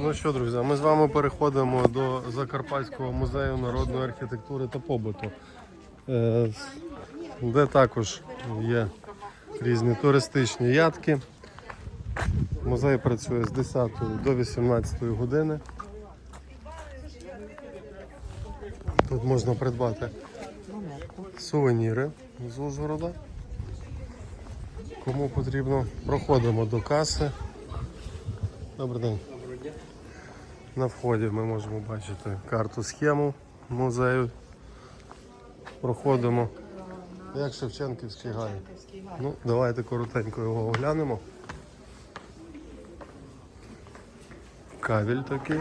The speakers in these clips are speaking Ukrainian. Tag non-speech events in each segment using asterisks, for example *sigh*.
Ну що, друзі, ми з вами переходимо до Закарпатського музею народної архітектури та побуту, е, де також є різні туристичні ядки. Музей працює з 10 до 18 години. Тут можна придбати сувеніри з Ужгорода. Кому потрібно, проходимо до каси. Добрий день. На вході ми можемо бачити карту схему музею. Проходимо. Як Шевченківський гай. Ну, давайте коротенько його оглянемо. Кавіль такий.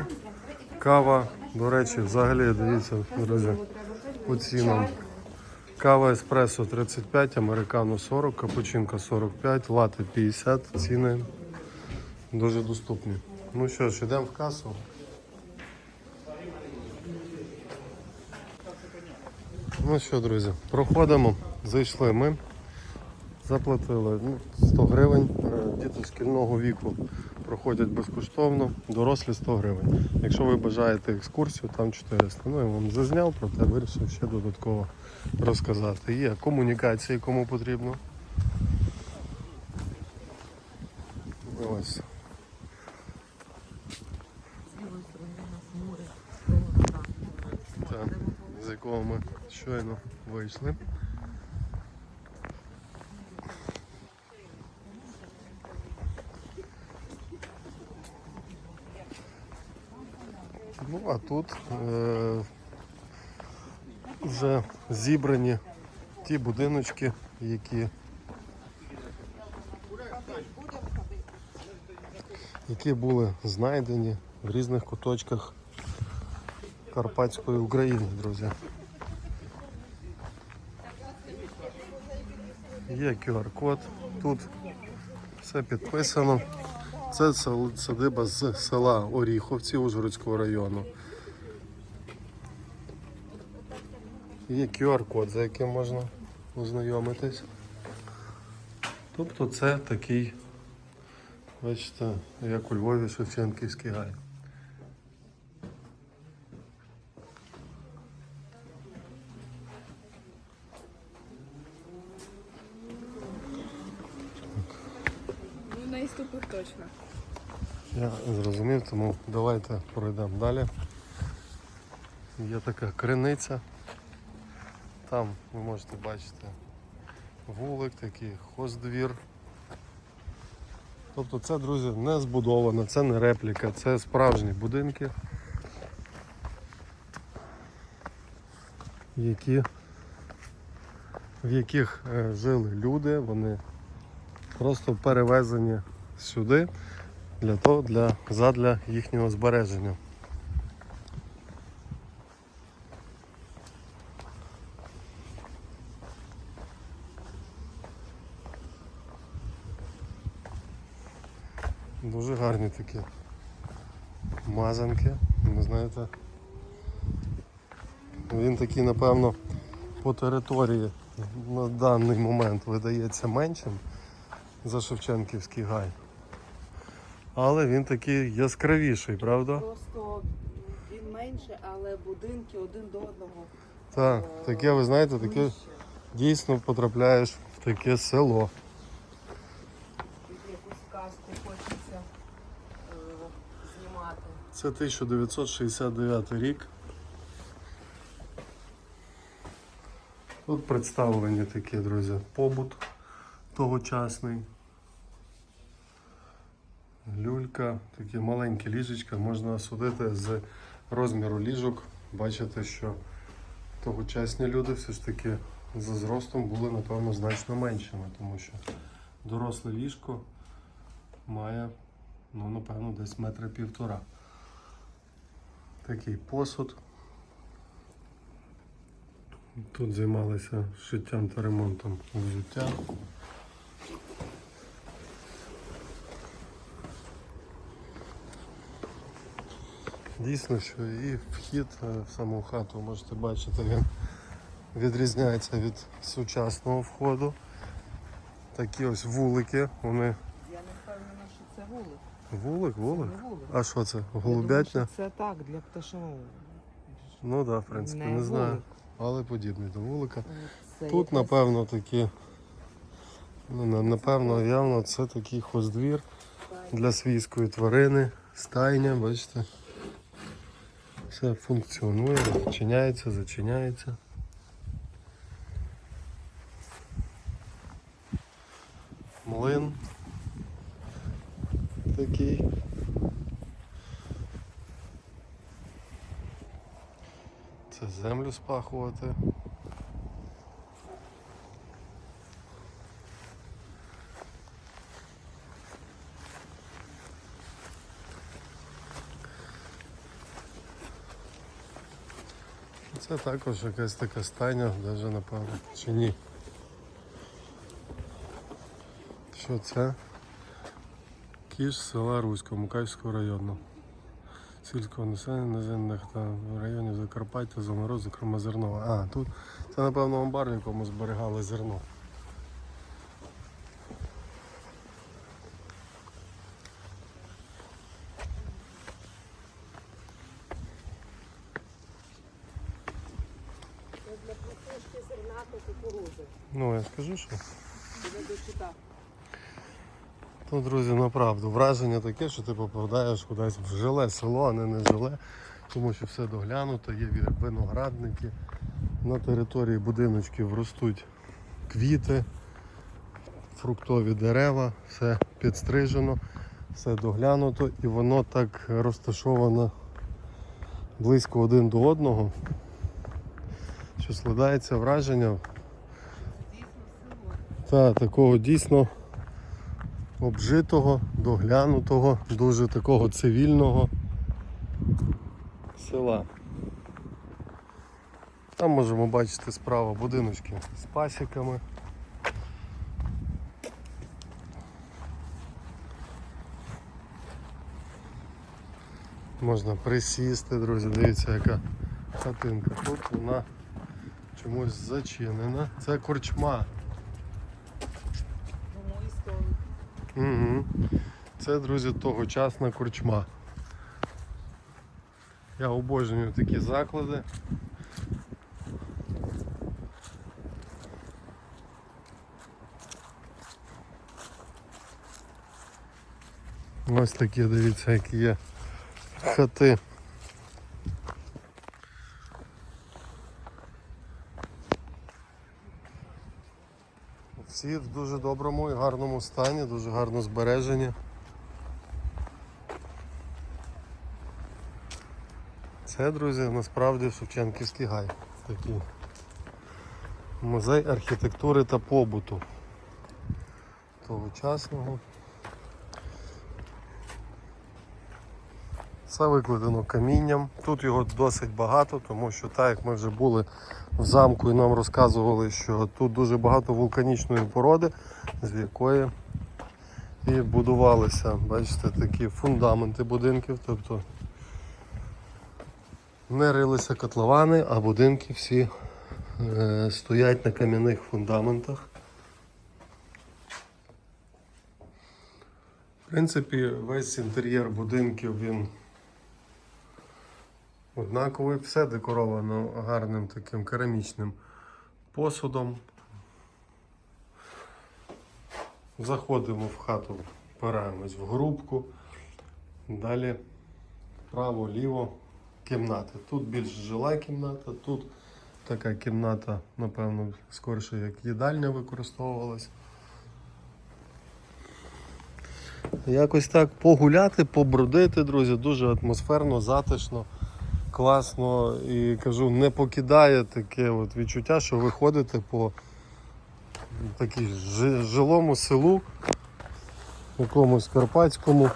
Кава, до речі, взагалі, дивіться, друзі, по цінам. Кава еспресо 35, американо 40, капучинка 45, лати 50, ціни дуже доступні. Ну що ж, йдемо в касу. Ну що, друзі, проходимо, зайшли ми, заплатили ну, 100 гривень. Е, Діти шкільного віку проходять безкоштовно, дорослі 100 гривень. Якщо ви бажаєте екскурсію, там 400. Ну я вам зазняв, проте вирішив ще додатково розказати. Є комунікації, кому потрібно. Ось. З якого ми щойно вийшли. Ну, а тут е- вже зібрані ті будиночки, які, які були знайдені в різних куточках Карпатської України, друзі. Є QR-код, тут все підписано. Це садиба з села Оріховці Ужгородського району. Є QR-код, за яким можна ознайомитись. Тобто це такий, бачите, як у Львові Шевченківський гай. Ну, на іступах точно. Я зрозумів, тому давайте пройдемо далі. Є така криниця. Там ви можете бачити вулик, такий хоздвір. Тобто це, друзі, не збудовано, це не репліка, це справжні будинки, які, в яких е, жили люди, вони просто перевезені сюди для того, для, задля їхнього збереження. Дуже гарні такі мазанки, ви знаєте. Він такий, напевно, по території на даний момент видається меншим за Шевченківський гай. Але він такий яскравіший, правда? Просто він менше, але будинки один до одного. Так, таке, ви знаєте, таке ближче. дійсно потрапляєш в таке село. Тут якусь казку хочеться е, знімати. Це 1969 рік. Тут представлені такі, друзі, побут тогочасний. Люлька, такі маленькі ліжечка, можна судити з розміру ліжок. Бачите, що тогочасні люди все ж таки за зростом були, напевно, значно меншими, тому що доросле ліжко має, ну, напевно, десь метри півтора. Такий посуд. Тут займалися шиттям та ремонтом взуття. Дійсно, що і вхід е, в саму хату можете бачити, він відрізняється від сучасного входу. Такі ось вулики, вони Це вулик. Вулик, вулик. Це не вулик. А що це? Я Голубятня? думаю, що Це так, для пташиного. Ну так, да, в принципі, не, знаю. Але подібний до вулика. Це Тут, якась- напевно, такі. Ну, напевно, явно це такий хоздвір для свійської тварини, стайня, бачите. Все функціонує, зачиняється, зачиняється. Млин такий. Це землю спахувати. Це також якась така стайня, навіть напевно, чи ні. Що це? Кіш села Руського, Мукачського району. Сільського населення наземних та районів Закарпаття, заморозу, зокрема зерно. А, тут це напевно амбар, в якому зберігали зерно. Це для просушки зерната кукурузи. Дочитав. Ну, друзі, направду, враження таке, що ти попадаєш кудись в жиле село, а не не жиле, тому що все доглянуто, є виноградники. На території будиночків ростуть квіти, фруктові дерева, все підстрижено, все доглянуто і воно так розташовано близько один до одного, що складається враження. Та такого дійсно обжитого, доглянутого, дуже такого цивільного села. Там можемо бачити справа будиночки з пасіками. Можна присісти, друзі, дивіться, яка хатинка. Тут вона чомусь зачинена. Це корчма. Тому і столик. Угу. Це, друзі, тогочасна корчма. Я обожнюю такі заклади. Ось такі, дивіться, які є хати. Всі в дуже доброму і гарному стані, дуже гарно збережені. Це, друзі, насправді Шевченківський гай. Такий музей архітектури та побуту. Тогочасного. Все викладено камінням. Тут його досить багато, тому що так як ми вже були в замку і нам розказували, що тут дуже багато вулканічної породи, з якої і будувалися, бачите, такі фундаменти будинків. Тобто не рилися котловани, а будинки всі е, стоять на кам'яних фундаментах. В принципі, весь інтер'єр будинків він однаковий, все декоровано гарним таким керамічним посудом. Заходимо в хату, впираємось в грубку. Далі право-ліво кімнати. Тут більш жила кімната, тут така кімната, напевно, скорше як їдальня використовувалась. Якось так погуляти, побродити, друзі, дуже атмосферно, затишно, класно і кажу, не покидає таке от відчуття, що ви ходите по такій жилому селу, якомусь карпатському,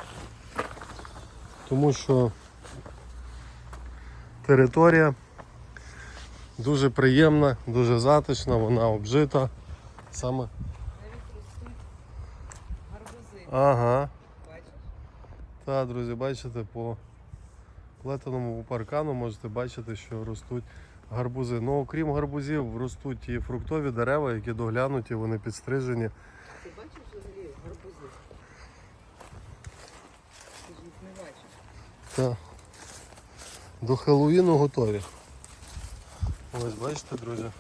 тому що територія дуже приємна, дуже затишна, вона обжита. Саме. Ага. Бачиш? Так, друзі, бачите, по плетеному паркану можете бачити, що ростуть гарбузи. Ну, окрім гарбузів, ростуть і фруктові дерева, які доглянуті, вони підстрижені. Ти бачиш взагалі гарбузи? Так. До Хеллоуіну готові. Ось бачите, друзі.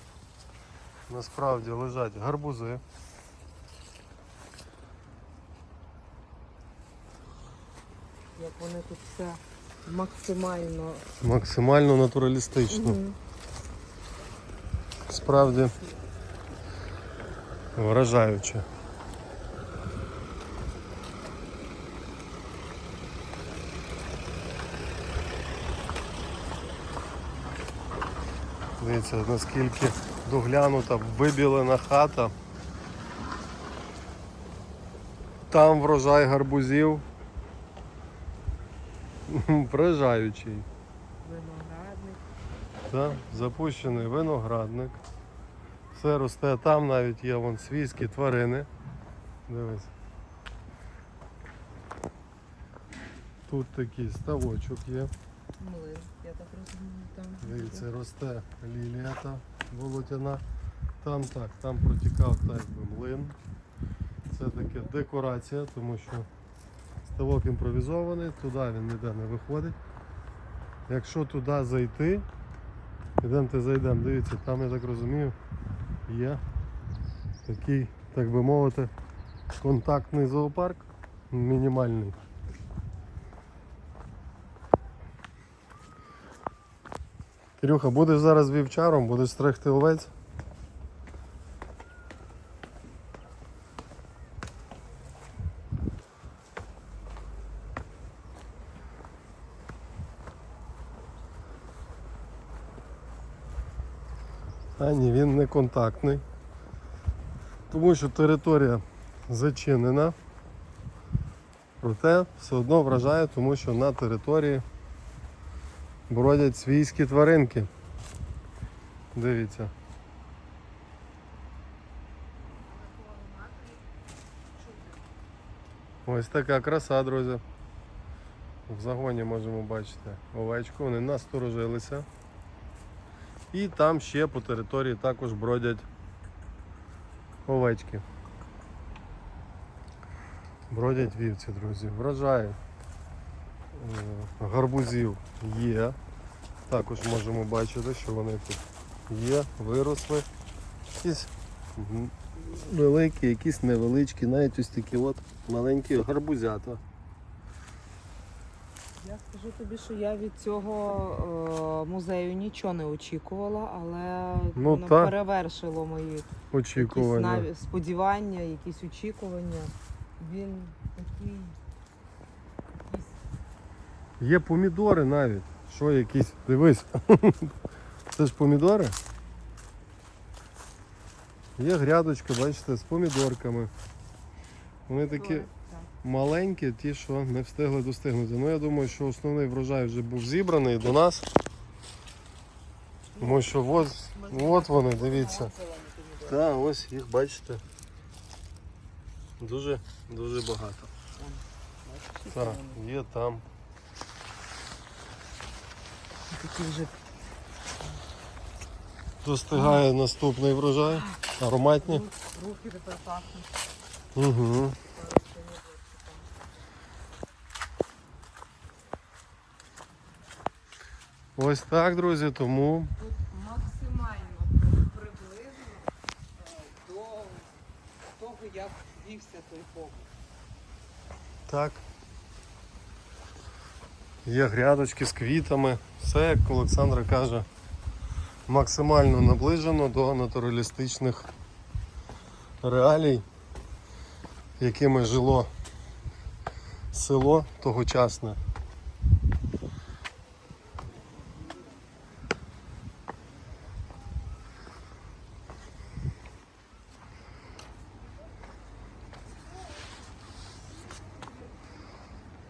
Насправді лежать гарбузи. Як вони тут все максимально. Максимально натуралістично. Справді вражаюче. Дивіться, наскільки доглянута, вибілена хата. Там врожай гарбузів. Вражаючий. Виноградник. Так, запущений виноградник. Все росте, там навіть є вон свійські тварини. Дивись. Тут такий ставочок є. Млин, я так розумію, там. Дивіться, росте лілія та болотяна. Там так, там протікав так би млин. Це таке декорація, тому що ставок імпровізований, туди він ніде не виходить. Якщо туди зайти, ідемте зайдемо, дивіться, там я так розумію, є такий, так би мовити, контактний зоопарк мінімальний. Кирюха, будеш зараз вівчаром, будеш стригти овець. Ні, він не контактний. Тому що територія зачинена. Проте все одно вражає, тому що на території бродять свійські тваринки. Дивіться. Ось така краса, друзі. В загоні можемо бачити овечку, вони насторожилися. І там ще по території також бродять овечки. Бродять вівці, друзі. Врожай е, гарбузів є. Також можемо бачити, що вони тут є, виросли. Якісь великі, якісь невеличкі, навіть ось такі от маленькі гарбузята. Я скажу тобі, що я від цього е, музею нічого не очікувала, але Ну, воно так. перевершило мої якісь Очікування. наві- сподівання, якісь очікування. Він такий. якийсь Є помідори навіть. Що якісь? Дивись. *laughs* Це ж помідори. Є грядочка, бачите, з помідорками. Вони такі Так. Маленькі, ті, що не встигли достигнути. Ну я думаю, що основний врожай вже був зібраний до нас. Тому що от, от вони, дивіться. Так, ось їх бачите. Дуже, дуже багато. Так, є там. Такі вже Достигає наступний врожай. Ароматні. руки тепер пахнуть. Угу. Ось так, друзі, тому Тут максимально приблизно е, до того, як вівся той побут. так. Є грядочки з квітами. Все, як Олександра каже, максимально наближено до натуралістичних реалій, якими жило село тогочасне.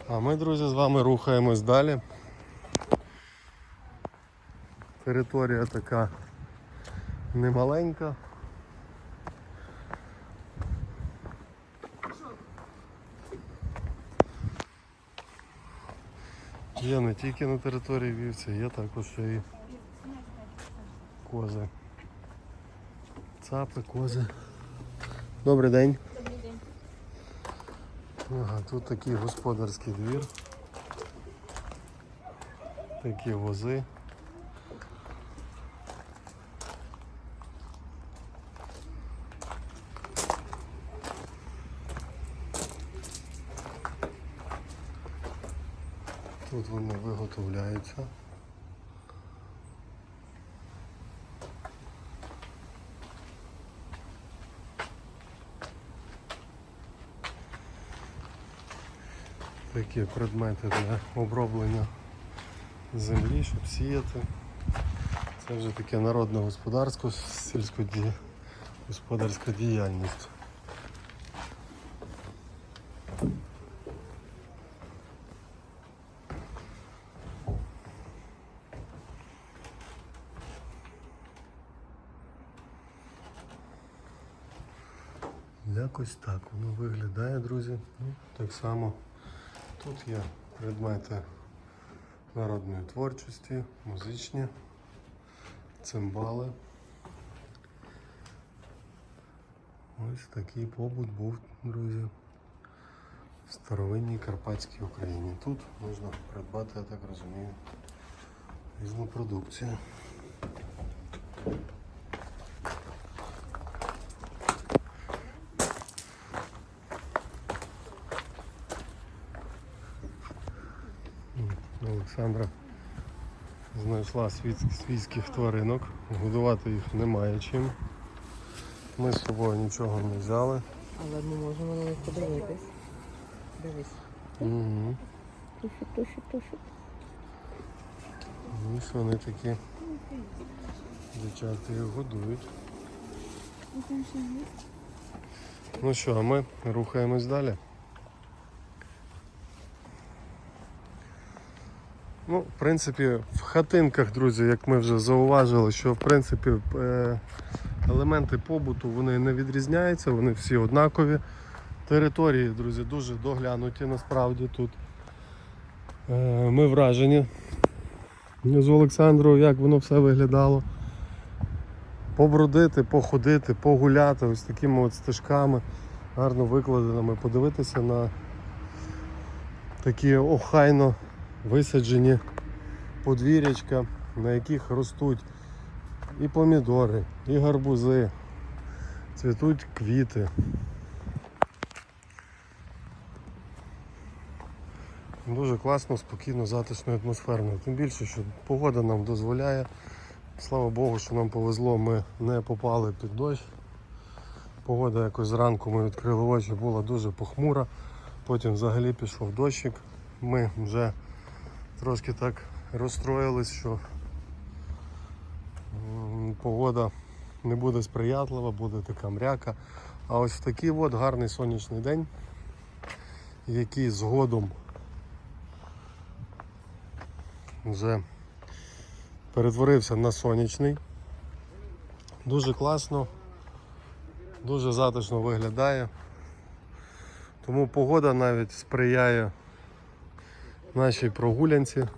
А ми, друзі, з вами рухаємось далі. Територія така немаленька. Є не тільки на території вівці, є також і кози. Цапи, кози. Добрий день. Ага, тут такий господарський двір. такі вози. Тут вони виготовляються. Такі предмети для оброблення землі, щоб сіяти. Це вже таке народне господарство, сільськоді... господарська діяльність. Якось так воно виглядає, друзі. Ну, так само тут є предмети народної творчості, музичні, цимбали. Ось такий побут був, друзі, в старовинній Карпатській Україні. Тут можна придбати, я так розумію, різну продукцію. Олександра знайшла свійських тваринок. Годувати їх немає чим. Ми з собою нічого не взяли. Але ми можемо на них подивитись. Дивись. Угу. Тушу, тушу, тушу. Ось вони такі. Дівчата їх годують. Ну що, а ми рухаємось далі. Ну, в принципі, в хатинках, друзі, як ми вже зауважили, що в принципі е, елементи побуту вони не відрізняються, вони всі однакові. Території, друзі, дуже доглянуті насправді тут. Е, Ми вражені з Олександрою, як воно все виглядало. Побродити, походити, погуляти ось такими от стежками, гарно викладеними, подивитися на такі охайно висаджені подвір'ячка, на яких ростуть і помідори, і гарбузи, цвітуть квіти. Дуже класно, спокійно, затишно, атмосферно. Тим більше, що погода нам дозволяє. Слава Богу, що нам повезло, ми не попали під дощ. Погода якось зранку ми відкрили очі, була дуже похмура. Потім взагалі пішов дощик. Ми вже трошки так розстроїлись, що погода не буде сприятлива, буде така мряка. А ось такий от гарний сонячний день, який згодом вже перетворився на сонячний. Дуже класно, дуже затишно виглядає. Тому погода навіть сприяє нашій прогулянці.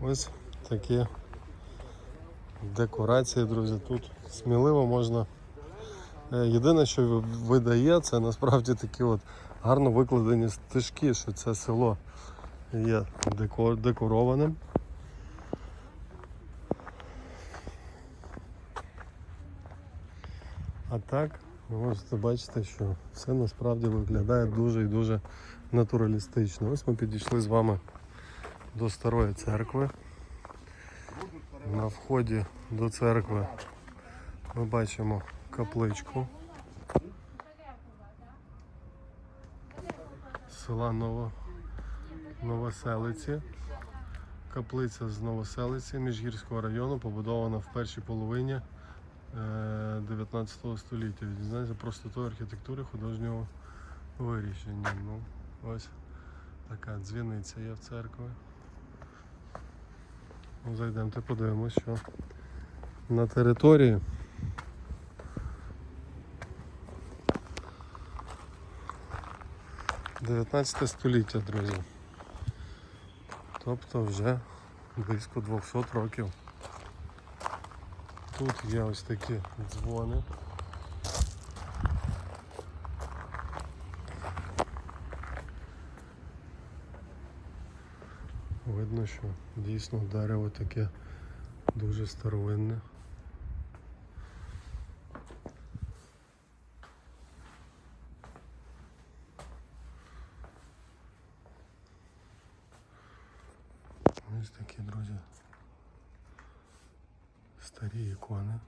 Ось такі декорації, друзі. Тут сміливо можна. Е, Єдине, що видає, це насправді такі от гарно викладені стежки, що це село є деко- декорованим. А так, ви можете бачити, що все насправді виглядає дуже і дуже натуралістично. Ось ми підійшли з вами до старої церкви. На вході до церкви ми бачимо капличку села Ново, Новоселиці. Каплиця з Новоселиці Міжгірського району побудована в першій половині 19 століття. Відзнається простотою архітектури художнього вирішення. Ну, ось така дзвіниця є в церкві. Ну, Зайдемо та подивимося, що на території. Дев'ятнадцяте століття, друзі. Тобто вже близько 200 років. Тут є ось такі дзвони. Видно, що дійсно дерево таке дуже старовинне. Ікони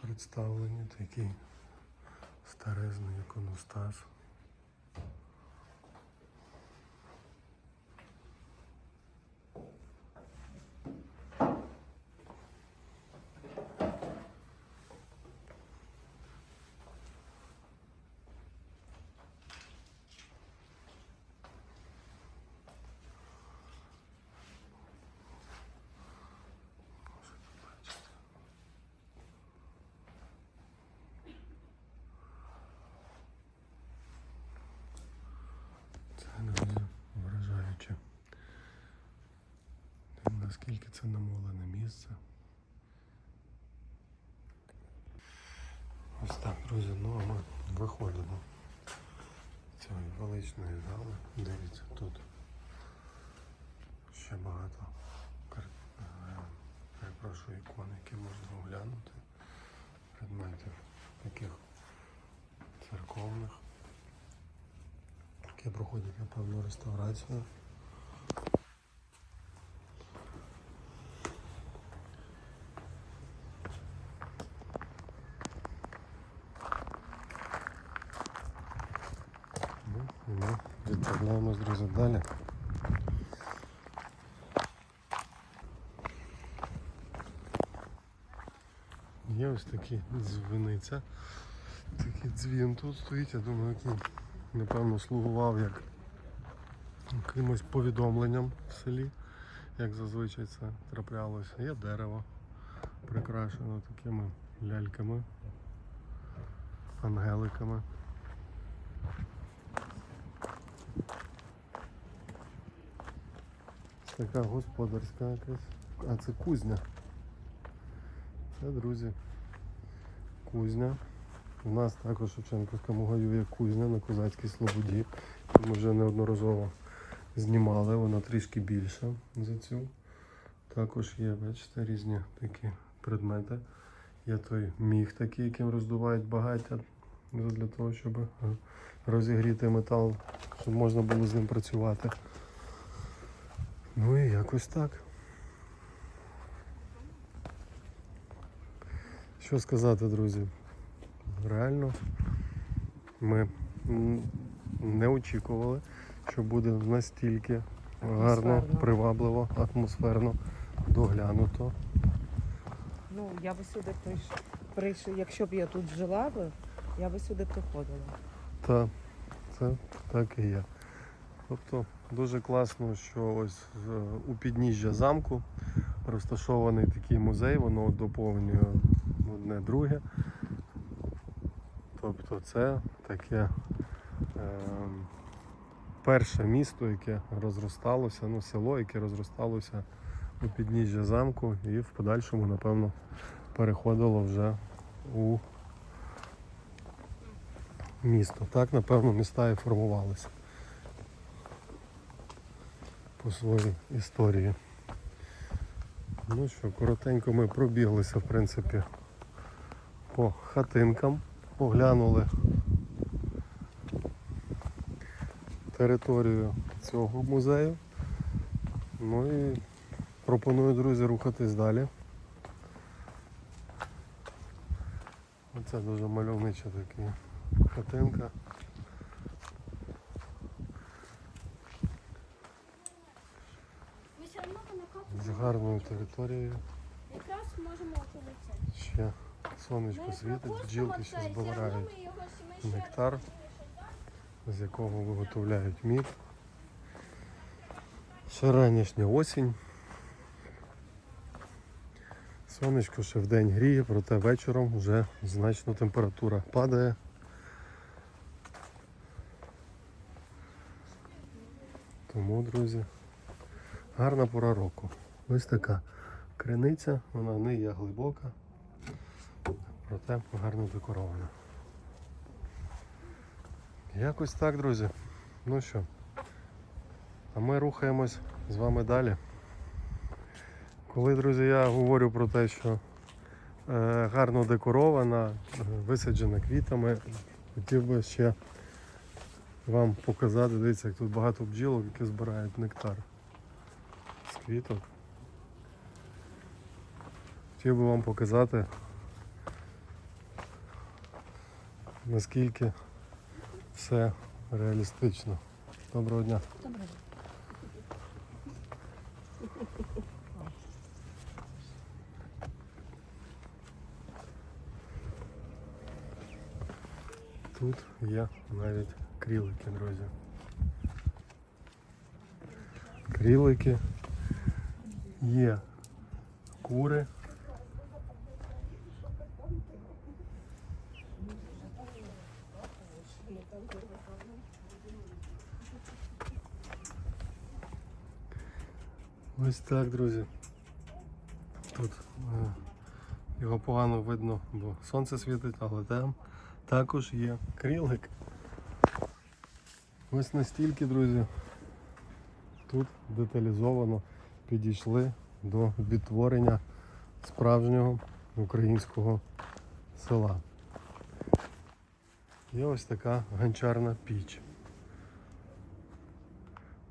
представлені, такий старезний іконостас. Це друзі вражаюче. Наскільки це намолене місце. Ось так, друзі, ну а ми виходимо з цієї величної зали. Дивіться, тут ще багато е, перепрошую ікон, які можна оглянути. Предметів таких церковних які проходять, напевно, реставрацію. Ну, і ми відправляємось, друзі, далі. Є ось такі дзвіниця. Такий дзвін тут стоїть, я думаю, який напевно слугував як якимось повідомленням в селі, як зазвичай це траплялося. Є дерево прикрашено такими ляльками, ангеликами. Така господарська якась. А це кузня. Це, друзі, кузня. У нас також Шевченківському гаю є кузня на Козацькій Слободі. Ми вже неодноразово знімали, вона трішки більша за цю. Також є, бачите, різні такі предмети. Є той міг такий, яким роздувають багаття для того, щоб розігріти метал, щоб можна було з ним працювати. Ну і якось так. Що сказати, друзі? Реально ми не очікували, що буде настільки гарно, привабливо, атмосферно, доглянуто. Ну, я би сюди прийшла. Якщо б я тут жила би, я би сюди приходила. Та це так і є. Тобто дуже класно, що ось у підніжжя замку розташований такий музей, воно доповнює одне друге. Тобто це таке ем, перше місто, яке розросталося, ну село, яке розросталося у підніжжя замку і в подальшому, напевно, переходило вже у місто. Так, напевно, міста і формувалися по своїй історії. Ну що, коротенько ми пробіглися, в принципі, по хатинкам, поглянули територію цього музею. Ну і пропоную, друзі, рухатись далі. Оце дуже мальовнича така хатинка. Ми все одно з накопимо. гарною територією. Якраз можемо полетіти. Ще сонечко світить, бджілки ще збирають нектар, з якого виготовляють мід. Ще ранішня осінь. Сонечко ще вдень гріє, проте вечором вже значно температура падає. Тому, друзі, гарна пора року. Ось така криниця, вона не є глибока, проте гарно декорована. Якось так, друзі. Ну що, А ми рухаємось з вами далі. Коли, друзі, я говорю про те, що е, гарно декорована, висаджена квітами, хотів би ще вам показати, дивіться, як тут багато бджілок, які збирають нектар з квіток. Хотів би вам показати, наскільки все реалістично. Доброго дня. Тут є навіть крілики, друзі. Крілики. Є кури. Так, друзі. Тут е, його погано видно, бо сонце світить, але там також є крілик. Ось настільки, друзі, тут деталізовано підійшли до відтворення справжнього українського села. Є ось така ганчарна піч,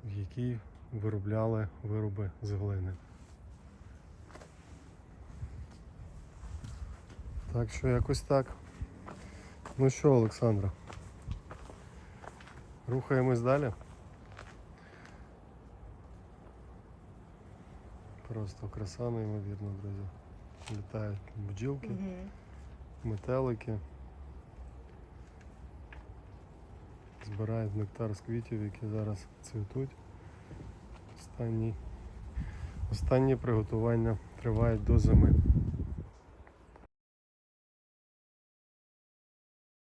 в якій виробляли вироби з глини. Так що якось так. Ну що, Олександра? Рухаємось далі. Просто краса неймовірна, друзі. Літають бджілки, метелики. Збирають нектар з квітів, які зараз цвітуть. Останні, останні приготування тривають до зими.